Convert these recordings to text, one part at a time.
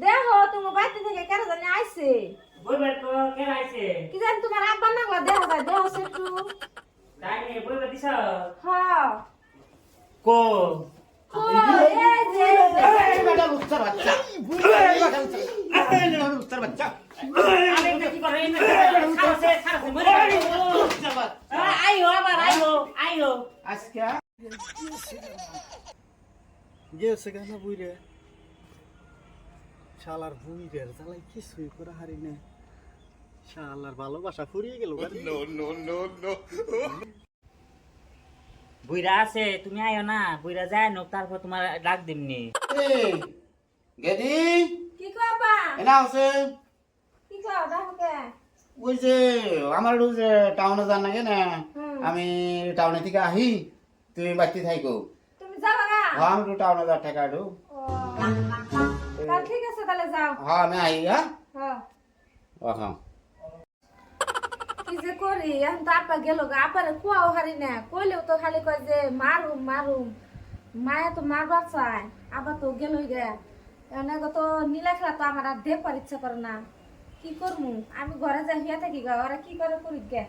দেহ তোমার বাড়িতে থেকে কেন জানি আইছে বইবার তো কে আইছে কি জানি তোমার আব্বা নাগলা দেহ যায় দেহ সে তাই নি বইবার দিছ হ্যাঁ কো হ্যাঁ, না। আইও আবার আইও আইও আজকে গেছে কেন বুইরে শালার বুইরের জ্বালাই কিছুই করে হারি না শালার ভালোবাসা ফুরিয়ে গেল বুইরা আছে তুমি আইও না। বুইরা যায় নোক তারপর তোমার ডাক দিমনি গেদি? কি কবা এনা আছে? কি কও দেখো কে ওই যে আমার যে টাউনে যান না হুম। আমি টাউনে থেকে আহি তুমি বাড়িতে থাইকো। তুমি যাবা গা? হ্যাঁ আমি টাউনে ও। তাহলে ঠিক যাও হ্যাঁ আমি আহি হ্যাঁ হ্যাঁ কি যে করি এখন তো আপা গেল গা আপারে কুয়াও হারি না কইলেও তো খালি কয় যে মারুম মারুম মায়া তো মারবার চায় আবার তো গেল গে এনে তো নীলা খেলা তো আমার আর দেখবার ইচ্ছা করে না কি করমু আমি ঘরে যাই হিয়া থাকি গা ওরা কি করে করি গে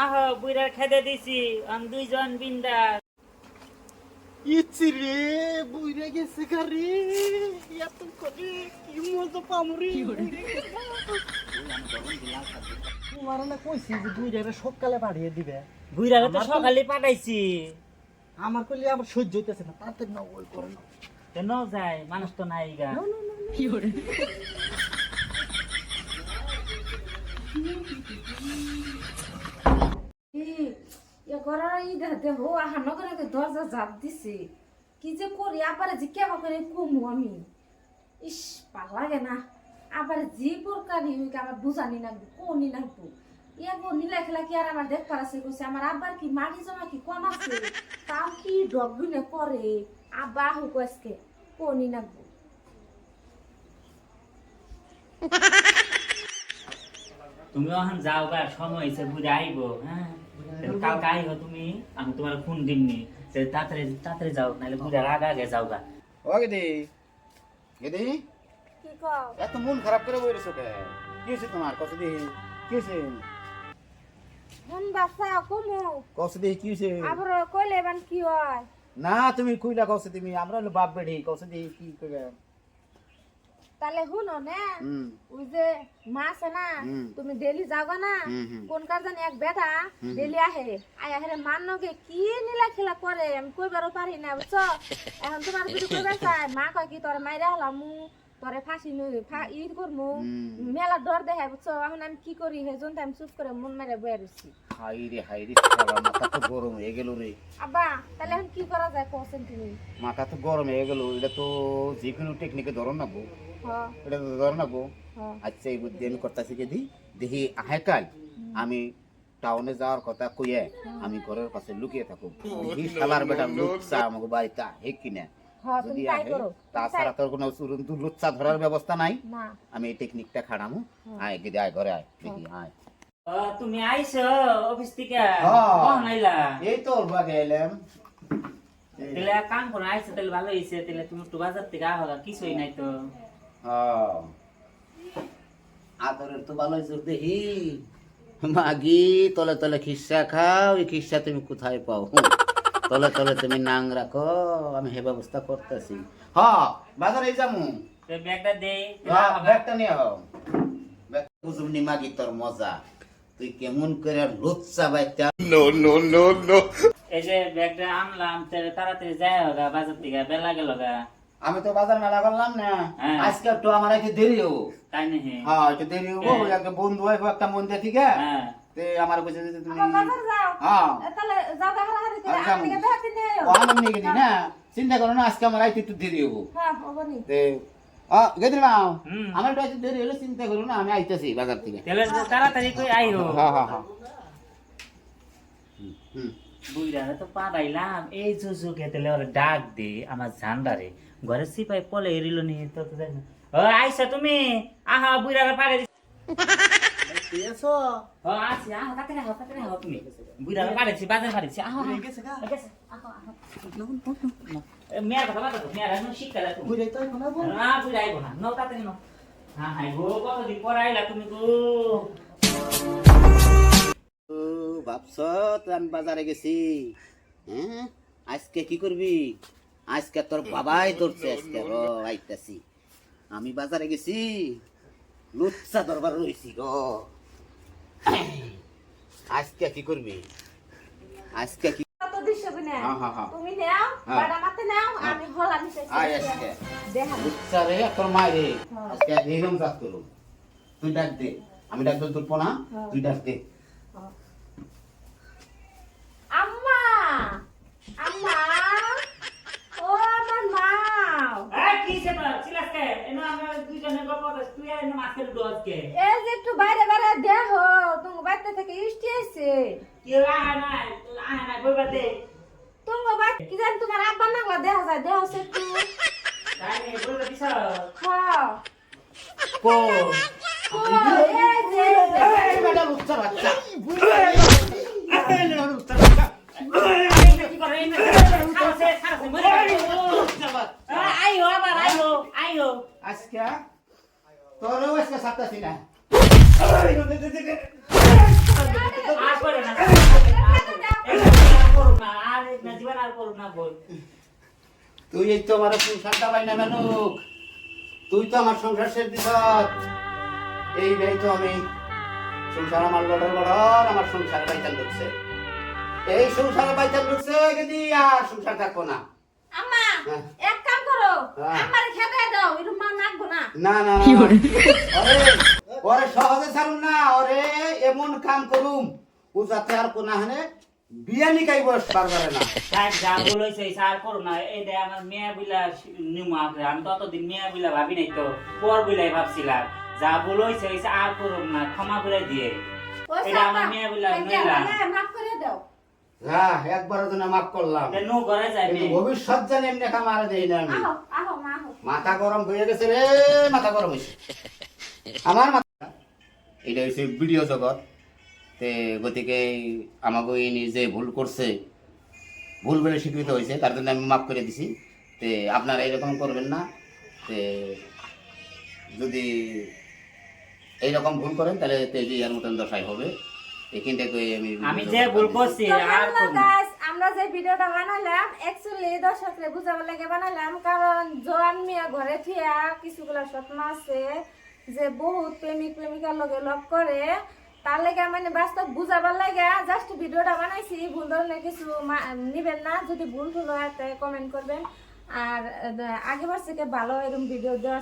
আহ বুইরা খেতে দিছি আমি দুইজন বিন্দা ইচ্ছি রে বুইরে গেছে গারে এত করে কি মজা পামরি তোমার না কইছি যে বুইরে সকালে পাঠিয়ে দিবে বুইরা তো সকালে পাঠাইছি আমার কইলে আমার সহ্য হইতেছে না তাতে না ওই করে না কেন যায় মানুষ তো নাই গা কি এ ঘরের ই দেখতে হো আহা নগরে দরজা জাপ দিছে। কি যে করি, আবার যে কেবা করে কমু আমি? ইস, ভালো লাগে না। আবার যে প্রকারই হইকে আমার বুঝানি লাগবে, কোনই লাগবো? ইয়াগো নীলা খেলা কি আর আমার দেখ পারাছে কইছে, আমার আব্বার কি মাটি জমা কি কম আছে? তাও কি ডগবিনে করে? আব্বা হুক আজকে, কোনই লাগবো? তুমি এখন যাও গা সময় হয়েছে বুঝে আইবো হ্যাঁ? কালকে আইবো তুমি আমি তোমার ফোন দিমনি সে তাড়াতাড়ি তাড়াতাড়ি যাও নাহলে বুঝে আগে আগে যাও গা ও গেদি গেদি কি কও এত মন খারাপ করে বই রেছো কে কি হয়েছে তোমার কত দিহি কি হয়েছে মন বাসা কমু কত দিহি কি হয়েছে আবার কইলে এবার কি হয় না তুমি কইলা কত তুমি আমরা হলো বাপ বেড়ি কত দিহি কি কইবে তাহলে শুনো না? ওই যে মা না তুমি ডেলি যাও না। কোন কারণ জানি এক বেটা ডেলি আহে আয় আহে মান নগে কি নীলা খেলা করে? আমি কইবারও পারি না বুঝছ? এখন তোমার যদি কইবার চাই মা কয় কি তোর মাইরা হলাম মু তোরে ফাঁসি নই ই করমু। মেলা ডর দেখাই বুঝছ? এখন আমি কি করি? সেই জন্য আমি চুপ করে মন মেরে বয়ে রয়েছি হাই রে হাই রে মাথা তো গরম হয়ে গেল রে। আব্বা তাহলে এখন কি করা যায়? কোসেন তুমি মাথা তো গরম হয়ে গেল এটা তো যে কোনো টেকনিকে ধরন নাবো হ। এটা তো ধরন নাবো হ। আচ্ছা এই বুদ্ধি আমি করতেছি কি দি? দেখি আহে কাল আমি টাউনে যাওয়ার কথা কইয়ে আমি ঘরের পাশে লুকিয়ে থাকো দেখি শালার বেটা লুচ্চা আমাকে বাড়িতে কিনা? হ তুমি যদি তাই তাছাড়া তোর কোনো লুচ্চা ধরার ব্যবস্থা নাই? আমি এই টেকনিকটা খাড়ামু আয় গিয়ে আয় ঘরে আয়। দেখি আয়। তুমি আইছো অফিস থেকে। হ্যাঁ। আইলা? এই তো বাগে তাহলে এক কাম করো আইছো তাহলে ভালো হয়েছে তাহলে তুমি একটু বাজার থেকে আহ কিছুই নাই তো। হ্যাঁ। আদরের তো ভালো হয়েছে দেখি। মাগি তলে তলে খিসা খাও এই খিসা তুমি কোথায় পাও? তলে তলে তুমি নাং রাখো আমি হে ব্যবস্থা করতেছি। হ্যাঁ বাজারে যামু। তো ব্যাগটা দে হ্যাঁ ব্যাগটা নিয়ে হও ব্যাগ বুঝুমনি মাগি তোর মজা। তুই কেমন করে লুচ্চা বাইতা এই যে ব্যাগটা আনলাম তাড়াতাড়ি যাই হোগা বাজার থেকে বেলা গেল গা। আমি তো বাজার মেলা করলাম না। হ্যাঁ। আজকে একটু আমার একটু দেরি হব তাই নাকি? হ্যাঁ একটু দেরি হব একটা বন্ধু আইবো একটা মন্দির থেকে হ্যাঁ। তে আমার কইছে যে তুমি হ্যাঁ। তাহলে যাও দেখা হারি করে। আমি দেখতে নিয়ে আয়ো। নিয়ে গেছি না? চিন্তা করো না আজকে আমার আইতে একটু দেরি হব। হ্যাঁ হবনি। তে গেদি না আমার একটু দেরি হলে চিন্তা করো না আমি আইতেছি বাজার থেকে। তাহলে তাড়াতাড়ি কই আইও। হ্যাঁ হ্যাঁ হ্যাঁ। হুম বুইরা তো পাড়াইলাম। এই জুজু খেতে ওরা ডাক দে আমার ঝান্ডারে। ঘরে সিপাই পলে এরিল নি তো তো দেখ না। ও আইসা তুমি। আহা বুইরা পাড়ে তুই আছো। ও আহ তাড়াতাড়ি আহ তাড়াতাড়ি আহ তুমি। বুড়া পারেছি বাজার পারেছি আহ আহ। গেছে গা? গেছে। আহ আহ এ, মেয়ের কথা বাদ দাও এখন শিক্ষা দাও তুমি তো এখন আবো না বুড়া না নাও তাড়াতাড়ি নাও হ্যাঁ হ্যাঁ গো কতদিন পর আইলা তুমি গো। ভাবছ আমি বাজারে গেছি। হ্যাঁ আজকে কি করবি? আজকে তোর বাবাই ধরছে আজকে। র আইতাছি। আমি বাজারে গেছি। লুচ্চা দরবার রয়েছি র আজকে কি করবি? আজকে কি হ্যাঁ, হ্যাঁ, হ্যাঁ। তুমি নাও। বাড়া মাতে নাও আমি হল আমি আয় আজকে। দেখা লুচ্চা রে তোর মায়েরে আজকে এইরকম কাজ করুন তুই ডাক দে। আমি ডাক তোর পোনা। তুই ডাক দে। আম্মা! আম্মা! ও আমার মা। এই কি সে তো চিলাসকে এনো আমরা দুইজনে গল্প তুই এনো মাছের ডোজ কে এই যে একটু বাইরে বাইরে দেখো তুমি বাড়িতে থেকে ইষ্টি আছে কি আহা না আহা না কইবা দে তুমি বাড়ি কি জানি তোমার আব্বা নাগলা দেখা যায় দেহ সে একটু তাই নে দিছ হ্যাঁ কো আজকে তোরও আজকে আর আর আর আর তুই এই তো আমার সংসারটা পাই না মানুক। তুই তো আমার সংসার শেষ দিস এই নেই তো আমি সংসার আমার লড়র লড়র আমার সংসার বাইতাল ঢুকছে এই সংসারে বাইতাল ঢুকছে যদি আর সংসার থাকব না। আম্মা হ্যাঁ। এক কাম করো হ্যাঁ। আমার খেতে দাও এরকম মা নাকবো না। না না না। ওরে সহজে ছাড়ুন না ওরে এমন কাম করুম। ও যাতে আর কোনা হানে বিয়ে নিকাই বয়স পারবারে না। স্যার যা বলেছে স্যার করো না এই দে আমার মেয়ে বিলা নিমু আপনি আমি ততদিন মেয়ে বিলা ভাবি নাই তো পর বিলাই ভাবছিলাম। যা বলেছে আর করুম না ক্ষমা করে দিয়ে। এটা আমার মেয়ে বলে নিলাম। মাফ করে দাও। হ্যাঁ একবারের জন্য মাফ করলাম। নো করে যায় ভবিষ্যৎ জানি এমনি একা মারা দেই না আমি। মাথা গরম হয়ে গেছে রে মাথা গরম হয়েছে। আমার মাথা এটা হচ্ছে ভিডিও জগৎ। তে গতিকে আমাকে ইনি যে ভুল করছে ভুল বলে স্বীকৃত হয়েছে তার জন্য আমি মাফ করে দিছি। তে আপনারা এরকম করবেন না। তে যদি এইরকম ভুল করেন তাহলে তেজি এর মতন দশাই হবে। এখানটাকে আমি আমি যে ভুল করছি আর আমরা যে ভিডিওটা বানালাম অ্যাকচুয়ালি দর্শকরে বুঝাবার লাগে বানালাম কারণ জোয়ান মিয়া ঘরে থিয়া কিছুগুলা স্বপ্ন আছে। যে বহুত প্রেমিক, প্রেমিকার লগে লগ করে, তার লেগে মানে বাস্তব বুঝাবার লাগে জাস্ট ভিডিওটা বানাইছি, ভুল ধরনের কিছু নিবেন না, যদি ভুল ভুল হয় কমেন্ট করবেন। আর আগে আগেবার থেকে ভালো এরকম ভিডিও দেওয়া